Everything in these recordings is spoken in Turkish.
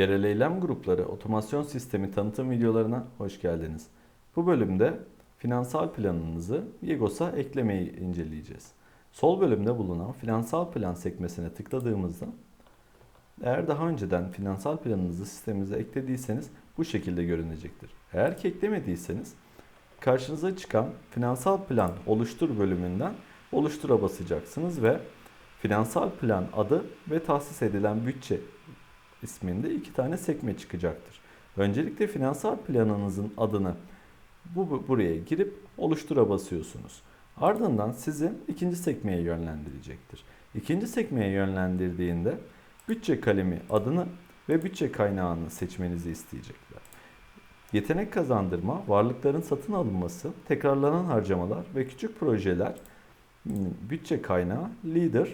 Yerel eylem grupları otomasyon sistemi tanıtım videolarına hoş geldiniz. Bu bölümde finansal planınızı Yegos'a eklemeyi inceleyeceğiz. Sol bölümde bulunan finansal plan sekmesine tıkladığımızda eğer daha önceden finansal planınızı sistemimize eklediyseniz bu şekilde görünecektir. Eğer ki eklemediyseniz karşınıza çıkan finansal plan oluştur bölümünden oluştura basacaksınız ve finansal plan adı ve tahsis edilen bütçe isminde iki tane sekme çıkacaktır. Öncelikle finansal planınızın adını bu, bu- buraya girip oluştura basıyorsunuz. Ardından sizi ikinci sekmeye yönlendirecektir. İkinci sekmeye yönlendirdiğinde bütçe kalemi adını ve bütçe kaynağını seçmenizi isteyecekler. Yetenek kazandırma, varlıkların satın alınması, tekrarlanan harcamalar ve küçük projeler hmm, bütçe kaynağı leader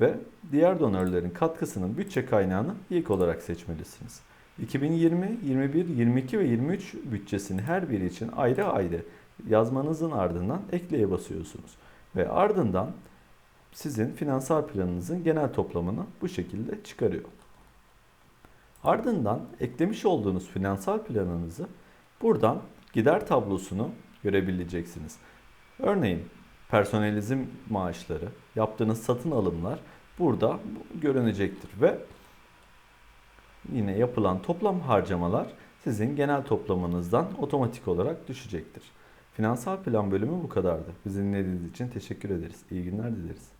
ve diğer donörlerin katkısının bütçe kaynağını ilk olarak seçmelisiniz. 2020, 21, 22 ve 23 bütçesini her biri için ayrı ayrı yazmanızın ardından ekleye basıyorsunuz. Ve ardından sizin finansal planınızın genel toplamını bu şekilde çıkarıyor. Ardından eklemiş olduğunuz finansal planınızı buradan gider tablosunu görebileceksiniz. Örneğin personelinizin maaşları, yaptığınız satın alımlar burada görünecektir ve yine yapılan toplam harcamalar sizin genel toplamınızdan otomatik olarak düşecektir. Finansal plan bölümü bu kadardı. Bizi dinlediğiniz için teşekkür ederiz. İyi günler dileriz.